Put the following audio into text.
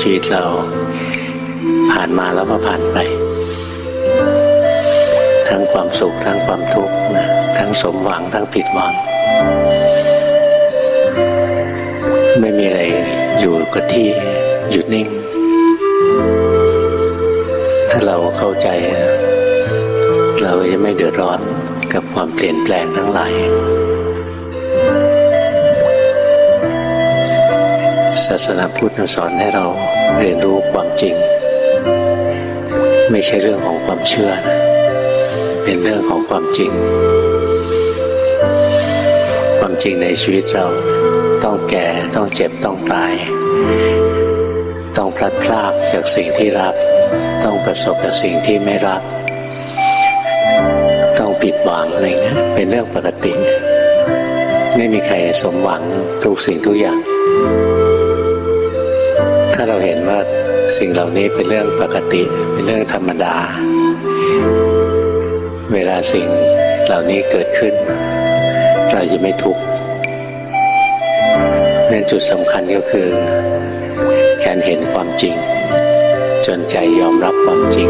ชีวิตเราผ่านมาแล้วก็ผ่านไป ทั้งความสุขทั้งความทุกข์นะทั้งสมหวังทั้งผิดหวัง ไม่มีอะไรอยู่กับที่หยุดนิ่ง ถ้าเราเข้าใจ เราจะไม่เดือดร้อนกับความเปลี่ยนแปลงทั้งหลาย ศาสนาพุทธสอนให้เราเรียนรู้ความจริง ไม่ใช่เรื่องของความเชื่อนะเป็นเรื่องของความจริง ความจริงในชีวิตเราต้องแก่ต้องเจ็บต้องตาย ต้องพลัดพรากจากสิ่งที่รัก ต้องประสบกับสิ่งที่ไม่รัก ต้องผิดหวังอะไรเงี้ยเป็นเรื่องปกติ ไม่มีใครสมหวังทุกสิ่งทุกอย่าง สิ่งเหล่านี้เป็นเรื่องปกติ เป็นเรื่องธรรมดา เวลาสิ่งเหล่านี้เกิดขึ้น เราจะไม่ทุกข์นั่นจุดสำคัญก็คือการเห็นความจริง จนใจยอมรับความจริง